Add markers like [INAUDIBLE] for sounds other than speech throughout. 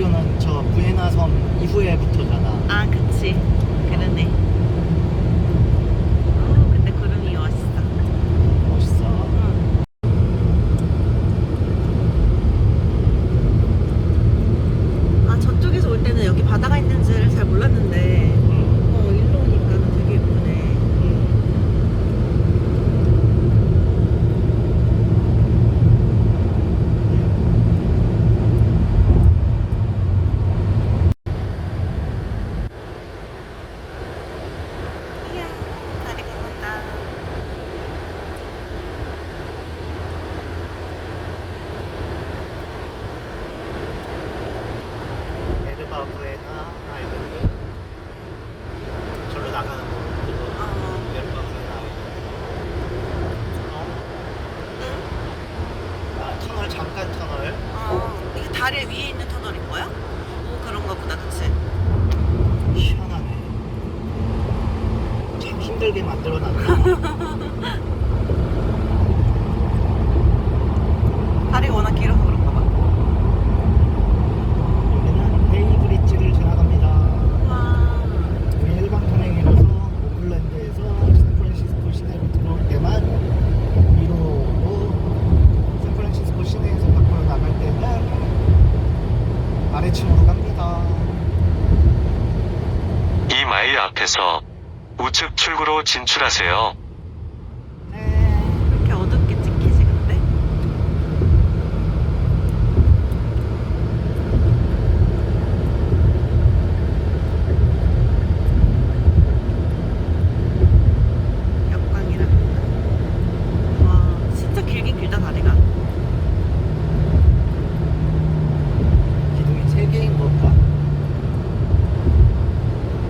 도쿄는 저 부에나 섬 이후에부터잖아. 아, 그치. 그러네. 잠깐 터널. 어, 이게 다리 위에 있는 터널인 거야? 오, 그런가 보다, 그치? 시원하네. 참 힘들게 만들어놨네. 다 [LAUGHS] 리가 워낙 길어서 그런가 봐. 여기는 베이브리지를 지나갑니다. 와, 우리 일반 통행이라서 오클랜드에서 샌프란시스코 시내로 들어올 때만 위로 오고 샌프란시스코 시내에서 밖으로 나갈 때는 아래층으로 갑니다. 이 마일 앞에서 우측 출구로 진출하세요. 네. 왜 이렇게 어둡게 찍히지, 근데? 역광이랍니다. 와, 진짜 길긴 길다, 다리가. 기둥이 세 개인 걸까?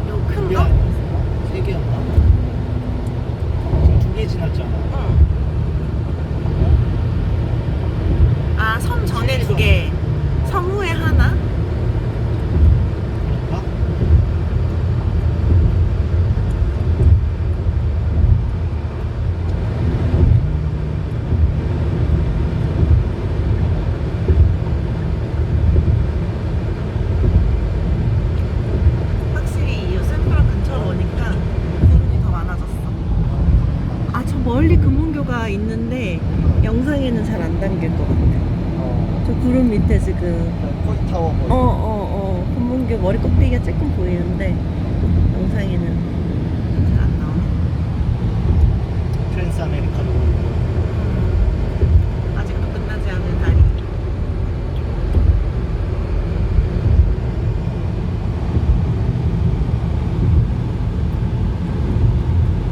요 큰 그게 거? 아니었어? 세 개였나? 지금 두 개 지났잖아. 응. 아, 섬 전에 두 개, 섬 후에 하나? 확실히 이 샌프란 근처로 오니까 구름이 더 많아졌어. 아, 저 멀리 금문교가 있는데 영상에는 잘 안 담길 것 같아. 어. 저 구름 밑에 지금 코이타워 어, 뭐. 어, 어, 금문교 머리 꼭대기가 조금 보이는데 영상에는 잘안 나오네. 트랜스 아메리카로 아직도 끝나지 않은 다리.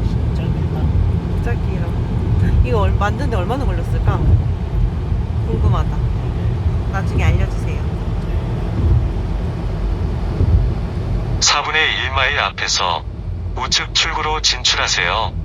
진짜 길다. 진짜 길어. 이거 얼- 만드는데 얼마나 걸렸을까? 궁금하다. 나중에 알려주세요. 4분의 1마일 앞에서 우측 출구로 진출하세요.